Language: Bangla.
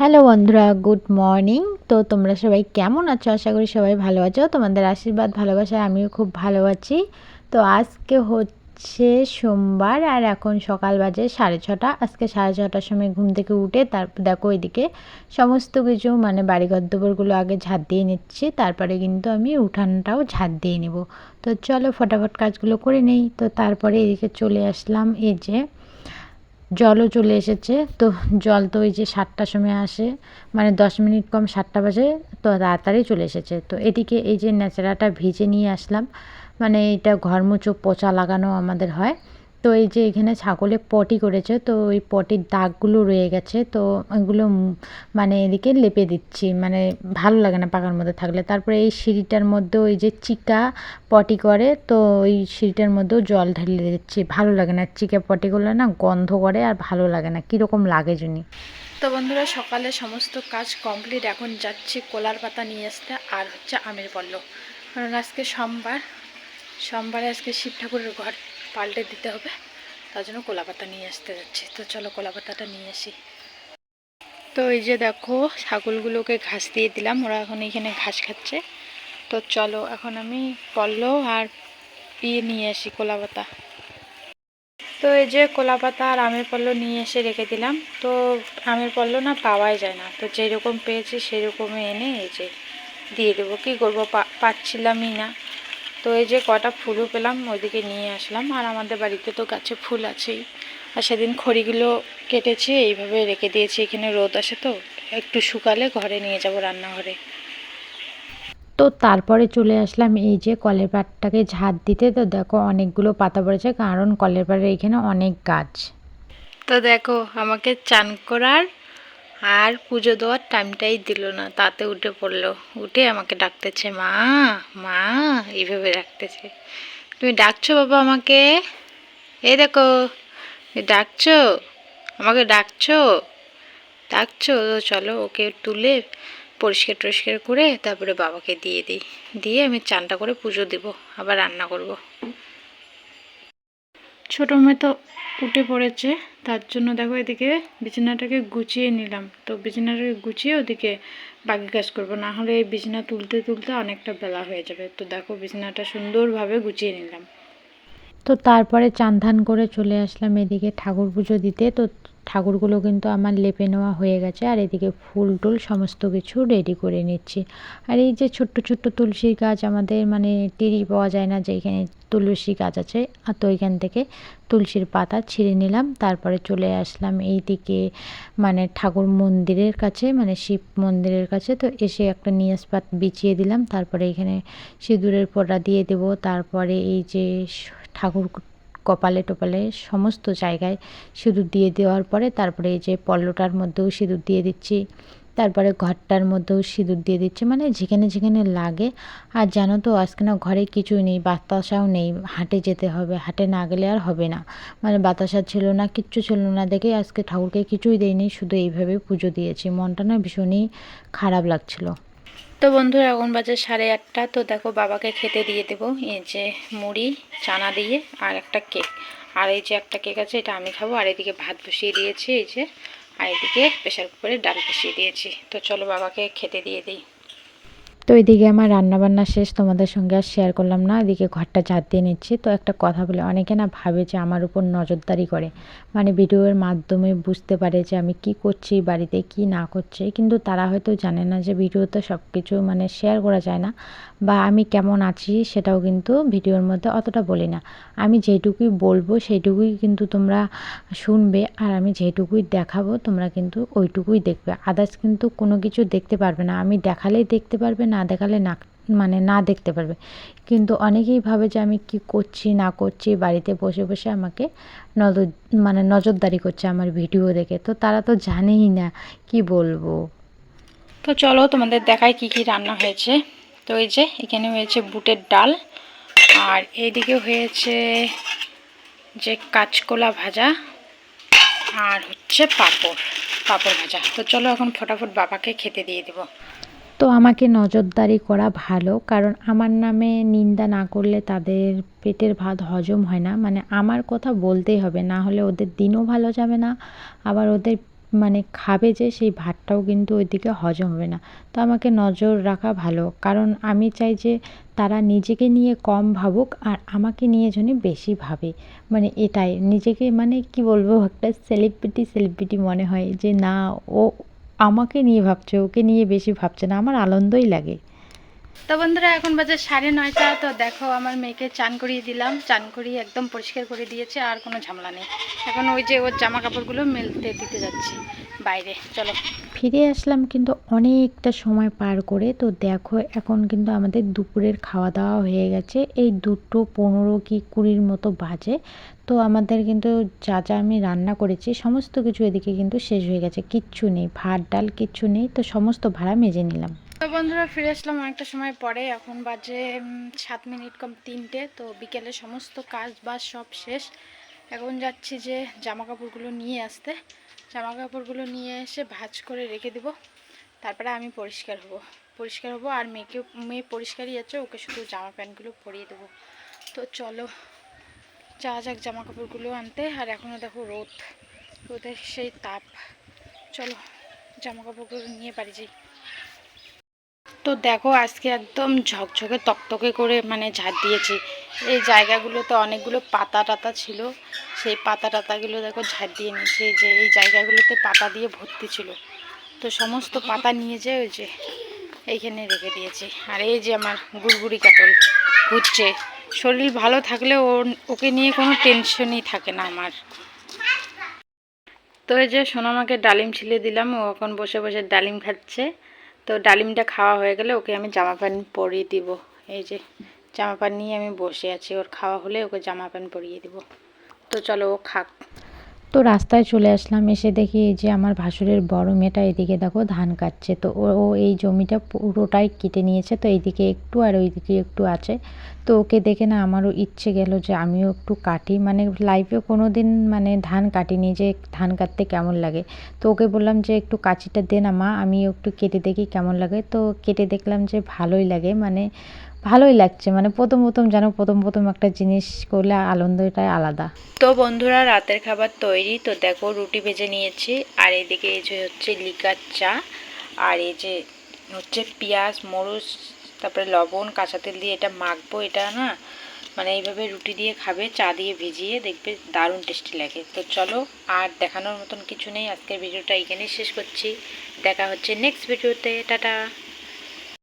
হ্যালো বন্ধুরা, গুড মর্নিং। তো তোমরা সবাই কেমন আছো? আশা করি সবাই ভালো আছো। তোমাদের আশীর্বাদ ভালোবাসায় আমিও খুব ভালো আছি। তো আজকে হচ্ছে সোমবার আর এখন সকাল বাজে সাড়ে ছটা। আজকে সাড়ে ছটার সময় ঘুম থেকে উঠে তারপর দেখো এদিকে সমস্ত কিছু মানে বাড়িঘর দুপুরগুলো আগে ঝাঁট দিয়ে নিচ্ছি। তারপরে কিন্তু আমি উঠানটাও ঝাঁট দিয়ে নেব। তো চলো ফটাফট কাজগুলো করে নেই। তো তারপরে এদিকে চলে আসলাম এই যে জলও চলে এসেছে। তো জল তো ওই যে সাতটার সময় আসে মানে দশ মিনিট কম সাতটা বাজে, তো তাড়াতাড়ি চলে এসেছে। তো এদিকে এই যে ন্যাচারাটা ভিজে নিয়ে আসলাম মানে এটা ঘরমুচো পচা লাগানো আমাদের হয়। তো এই যে এখানে ছাগলে পটি করেছে, তো ওই পটির দাগগুলো রয়ে গেছে, তো এগুলো মানে এদিকে লেপে দিচ্ছি। মানে ভালো লাগে না পাকার মধ্যে থাকলে। তারপরে এই সিঁড়িটার মধ্যে ওই যে চিকা পটি করে, তো ওই সিঁড়িটার মধ্যেও জল ঢালিয়ে দিচ্ছি। ভালো লাগে না চিকা পটি করলে না গন্ধ করে আর ভালো লাগে না। কীরকম লাগে জুনি। তো বন্ধুরা, সকালে সমস্ত কাজ কমপ্লিট। এখন যাচ্ছি কলার পাতা নিয়ে আসতে, আর হচ্ছে আমের পল্লব কারণ আজকে সোমবার, সোমবারে আজকে শিব ঠাকুরের ঘর। পাল্টে দিতে হবে। তার জন্য কলা পাতা নিয়ে আসতে যাচ্ছি। তো চলো কলা পাতাটা নিয়ে আসি। তো এই যে দেখো, ছাগলগুলোকে ঘাস দিয়ে দিলাম। ওরা এখন এখানে ঘাস খাচ্ছে। তো চলো এখন আমি পল্ল আর ইয়ে নিয়ে আসি কলা পাতা। তো এই যে কলা পাতা আর আমের পল্ল নিয়ে এসে রেখে দিলাম। তো আমের পল্ল না পাওয়াই যায় না। তো যেরকম পেয়েছি সেরকমই এনে এই যে দিয়ে দেবো। কী করব? পাচ্ছিলামই না। তো এই যে কটা ফুলও পেলাম ওইদিকে নিয়ে আসলাম। আর আমাদের বাড়িতে তো গাছে ফুল আছেই। আর সেদিন খড়িগুলো কেটেছি এইভাবে রেখে দিয়েছি। এখানে রোদ আসে তো একটু শুকালে ঘরে নিয়ে যাব রান্নাঘরে। তো তারপরে চলে আসলাম এই যে কলের পাড়টাকে ঝাঁট দিতে। তো দেখো অনেকগুলো পাতা পড়েছে কারণ কলের পাড়ের এখানে অনেক গাছ। তো দেখো আমাকে চান করার আর পুজো দেওয়ার টাইমটাই দিল না। তাতে উঠে পড়ল। উঠে আমাকে ডাকতেছে, মা মা এইভাবে ডাকতেছে। তুমি ডাকছো বাবা আমাকে? এই দেখো ডাকছো? আমাকে ডাকছো? ডাকছো? তো চলো ওকে তুলে পরিষ্কার টরিষ্কার করে তারপরে বাবাকে দিয়ে দিই। দিয়ে আমি চানটা করে পুজো দিব, আবার রান্না করব। ছোটো মেয়ে তো উঠে পড়েছে। তার জন্য দেখো এদিকে বিছানাটাকে গুছিয়ে নিলাম। তো বিছানাটাকে গুছিয়ে ওদিকে বাকি কাজ করব। না হলে এই বিছানা তুলতে তুলতে অনেকটা বেলা হয়ে যাবে। তো দেখো বিছানাটা সুন্দরভাবে গুছিয়ে নিলাম। তো তারপরে চান করে চলে আসলাম এদিকে ঠাকুর পুজো দিতে। তো ঠাকুরগুলো কিন্তু আমার লেপে নেওয়া হয়ে গেছে আর এদিকে ফুল টুল সমস্ত কিছু রেডি করে নিচ্ছি। আর এই যে ছোট্ট ছোট্ট তুলসীর গাছ আমাদের মানে টিরি পাওয়া যায় না যে এখানে তুলসী গাছ আছে। আর তো ওইখান থেকে তুলসীর পাতা ছিঁড়ে নিলাম, তারপরে চলে আসলাম এই দিকে মানে ঠাকুর মন্দিরের কাছে মানে শিব মন্দিরের কাছে। তো এসে একটা নিয়াস পাত বিছিয়ে দিলাম, তারপরে এখানে সিঁদুরের পটা দিয়ে দেব, তারপরে এই যে ঠাকুর কপালে টোপালে সমস্ত জায়গায় সিঁদুর দিয়ে দেওয়ার পরে তারপরে এই যে পল্লটার মধ্যেও সিঁদুর দিয়ে দিচ্ছি, তারপরে ঘরটার মধ্যেও সিঁদুর দিয়ে দিচ্ছি মানে যেখানে যেখানে লাগে। আর জানো তো আজকে না ঘরে কিছুই নেই, বাতাসাও নেই, হাটে যেতে হবে, হাটে না গেলে আর হবে না। মানে বাতাসা ছিল না, কিচ্ছু ছিল না দেখে আজকে ঠাকুরকে কিছুই দেয়নি শুধু এইভাবে পুজো দিয়েছি। মনটা না ভীষণই খারাপ লাগছিল। তো বন্ধুরা, এখন বাজে সাড়ে আটটা। তো দেখো, বাবাকে খেতে দিয়ে দেবো। এই যে মুড়ি, চানা দিয়ে আর একটা কেক। আর এই যে একটা কেক আছে, এটা আমি খাব। আর এদিকে ভাত বসিয়ে দিয়েছি, এই যে। আর এদিকে প্রেশার কুকারে ডাল বসিয়ে দিয়েছি। তো চলো বাবাকে খেতে দিয়ে দিই। তো এদিকে আমার রান্নাবান্না শেষ, তোমাদের সঙ্গে আর শেয়ার করলাম না। এদিকে ঘরটা ঝাঁট দিয়ে নিচ্ছি। তো একটা কথা বলে, অনেকে না ভাবে যে আমার উপর নজরদারি করে। মানে ভিডিওর মাধ্যমে বুঝতে পারে যে আমি কি করছি, বাড়িতে কি না করছি। কিন্তু তারা হয়তো জানে না যে ভিডিওতে সব কিছু মানে শেয়ার করা যায় না। বা আমি কেমন আছি সেটাও কিন্তু ভিডিওর মধ্যে অতটা বলি না। আমি যেটুকুই বলব সেইটুকুই কিন্তু তোমরা শুনবে আর আমি যেটুকুই দেখাবো তোমরা কিন্তু ওইটুকুই দেখবে। আদার্স কিন্তু কোনো কিছু দেখতে পারবে না। আমি দেখালেই দেখতে পারবে না দেখালে না মানে না দেখতে পারবে। কিন্তু অনেকেই ভাবে যে আমি কি করছি, না করছি, বাড়িতে বসে বসে আমাকে নজর মানে নজরদারি করছে আমার ভিডিও দেখে। তো তারা তো জানেই না, কি বলব? তো চলো তোমাদের দেখায় কি কি রান্না হয়েছে। তো এই যে, এখানে হয়েছে বুটের ডাল, আর এইদিকে হয়েছে যে কাঁচকলা ভাজা, আর হচ্ছে পাঁপড় পাঁপড় ভাজা। তো চলো এখন ফটাফট বাবাকে খেতে দিয়ে দেবো। তো আমাকে নজরদারি করা ভালো, কারণ আমার নামে নিন্দা না করলে তাদের পেটের ভাত হজম হয় না। মানে আমার কথা বলতেই হবে, না হলে ওদের দিনও ভালো যাবে না, আবার ওদের মানে খাবে যে সেই ভাতটাও কিন্তু ওইদিকে হজম হবে না। তো আমাকে নজর রাখা ভালো, কারণ আমি চাই যে তারা নিজেকে নিয়ে কম ভাবুক আর আমাকে নিয়ে যেন বেশি ভাবে। মানে এটাই, নিজেকে মানে কি বলব, একটা সেলিব্রিটি সেলিব্রিটি মনে হয় যে না, ও আমাকে নিয়ে ভাবছে, ওকে নিয়ে বেশি ভাবছে না, আমার আনন্দই লাগে। তো বন্ধুরা, এখন বাজে সাড়ে নয়টা, তো দেখো আমার মেয়েকে চান করিয়ে দিলাম। চান করিয়ে একদম পরিষ্কার করে দিয়েছে, আর কোনো ঝামেলা নেই। এখন ওই যে ওর জামা কাপড়গুলো মেলতে দিতে যাচ্ছি বাইরে, চলো। ফিরে আসলাম কিন্তু অনেকটা সময় পার করে। তো দেখো, এখন কিন্তু আমাদের দুপুরের খাওয়া দাওয়া হয়ে গেছে। এই দুটো পনেরো কি কুড়ির মতো বাজে। তো আমাদের কিন্তু যা যা আমি রান্না করেছি, সমস্ত কিছু এদিকে কিন্তু শেষ হয়ে গেছে। কিচ্ছু নেই, ভাত, ডাল কিচ্ছু নেই, তো সমস্ত ভাড়া মেজে নিলাম। তো বন্ধুরা, ফিরে আসলাম অনেকটা সময় পরে। এখন বাজে সাত মিনিট কম তিনটে। তো বিকেলে সমস্ত কাজ বাজ সব শেষ। এখন যাচ্ছি যে জামা কাপড়গুলো নিয়ে আসতে। জামা কাপড়গুলো নিয়ে এসে ভাজ করে রেখে দেবো। তারপরে আমি পরিষ্কার হব। পরিষ্কার হব আর মেয়েকে, মেয়ে পরিষ্কারই আছে, ওকে শুধু জামা প্যান্টগুলো পরিয়ে দেবো। তো চলো, যা যাক জামা কাপড়গুলো আনতে। আর এখনও দেখো রোদ, রোদের সেই তাপ। চলো জামা কাপড়গুলো নিয়ে বাড়ি যাই। তো দেখো আজকে একদম ঝকঝকে তকতকে করে মানে ঝাড় দিয়েছি। এই জায়গাগুলোতে অনেকগুলো পাতা টাতা ছিল। সেই পাতা টাতাগুলো দেখো ঝাড় দিয়ে নিয়েছি। যে, এই জায়গাগুলোতে পাতা দিয়ে ভর্তি ছিল। তো সমস্ত পাতা নিয়ে যেয়ে ওই যে এইখানে রেখে দিয়েছি। আর এই যে আমার গুড়গুড়ি কাটল ঘুরছে। শরীর ভালো থাকলে ওর ওকে নিয়ে কোনো টেনশনই থাকে না আমার। তো এই যে সোনামাকে ডালিম ছিলে দিলাম। ও এখন বসে বসে ডালিম খাচ্ছে। তো ডালিমটা খাওয়া হয়ে গেলে ওকে আমি জামা প্যান্ট পরিয়ে দিব। এই যে জামা প্যান্ট নিয়ে আমি বসে আছি, ওর খাওয়া হলে ওকে জামা প্যান্ট পরিয়ে দিব। তো চলো ও খাক। তো রাস্তায় চলে আসলাম, এসে দেখি এই যে আমার ভাসুরের বড় মেয়েটা এদিকে দেখো ধান কাটছে। তো ও এই জমিটা পুরোটাই কেটে নিয়েছে, তো এইদিকে একটু আর ওইদিকে একটু আছে। তো ওকে দেখে না আমারও ইচ্ছে গেল যে আমিও একটু কাটি মানে লাইফে কোনো দিন মানে ধান কাটিনি যে ধান কাটতে কেমন লাগে। তো ওকে বললাম যে একটু কাঁচিটা দে না মা আমি একটু কেটে দেখি কেমন লাগে। তো কেটে দেখলাম যে ভালোই লাগে মানে ভালোই লাগছে। মানে প্রথম প্রথম যেন প্রথম প্রথম একটা জিনিস করলে আনন্দটাই আলাদা। তো বন্ধুরা, রাতের খাবার তৈরি। তো দেখো, রুটি ভেজে নিয়েছি। আর এদিকে এই যে হচ্ছে লিকার চা। আর এই যে হচ্ছে পেঁয়াজ, মরিচ, তারপরে লবণ, কাঁচা তেল দিয়ে এটা মাখবো। এটা না মানে এইভাবে রুটি দিয়ে খাবে, চা দিয়ে ভিজিয়ে দেখবে দারুণ টেস্টি লাগে। তো চলো, আর দেখানোর মতন কিছু নেই। আজকের ভিডিওটা এখানেই শেষ করছি। দেখা হচ্ছে নেক্সট ভিডিওতে টাটা!